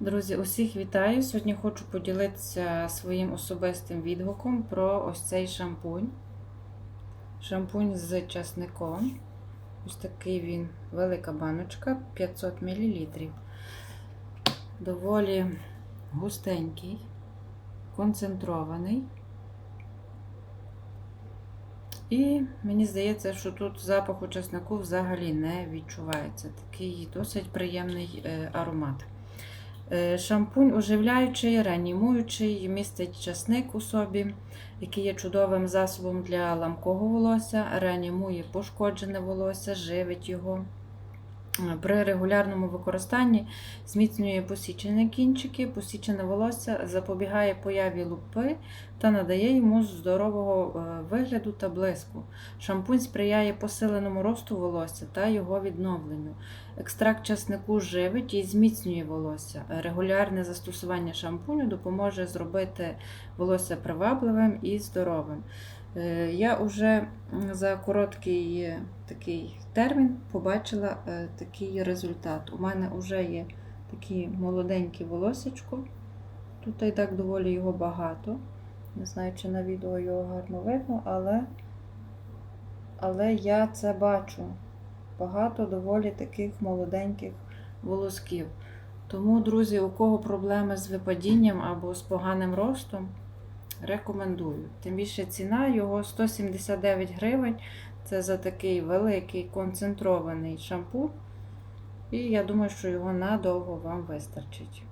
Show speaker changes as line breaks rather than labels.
Друзі, усіх вітаю! Сьогодні хочу поділитися своїм особистим відгуком про ось цей шампунь. Шампунь з часником. Ось такий він, велика баночка, 500 мл. Доволі густенький, концентрований. І мені здається, що тут запаху часнику взагалі не відчувається. Такий досить приємний е, аромат. Е, Шампунь оживляючий, реанімуючий, містить часник у собі, який є чудовим засобом для ламкого волосся, реанімує пошкоджене волосся, живить його. Е, При регулярному використанні зміцнює посічені кінчики, посічене волосся, запобігає появі лупи та надає йому здорового е, вигляду та блиску. Шампунь сприяє посиленому росту волосся та його відновленню. Екстракт часнику живить і зміцнює волосся. Регулярне застосування шампуню допоможе зробити волосся привабливим і здоровим. Е, Я вже за короткий е, такий термін побачила е, такий результат. У мене вже є такі молоденькі волосечко. Тут і так доволі його багато. Не знаю, чи на відео його гарно видно, але, але я це бачу. Багато доволі таких молоденьких волосків. Тому, друзі, у кого проблеми з випадінням або з поганим ростом, рекомендую. Тим більше ціна його 179 гривень. Це за такий великий концентрований шампунь. І я думаю, що його надовго вам вистачить.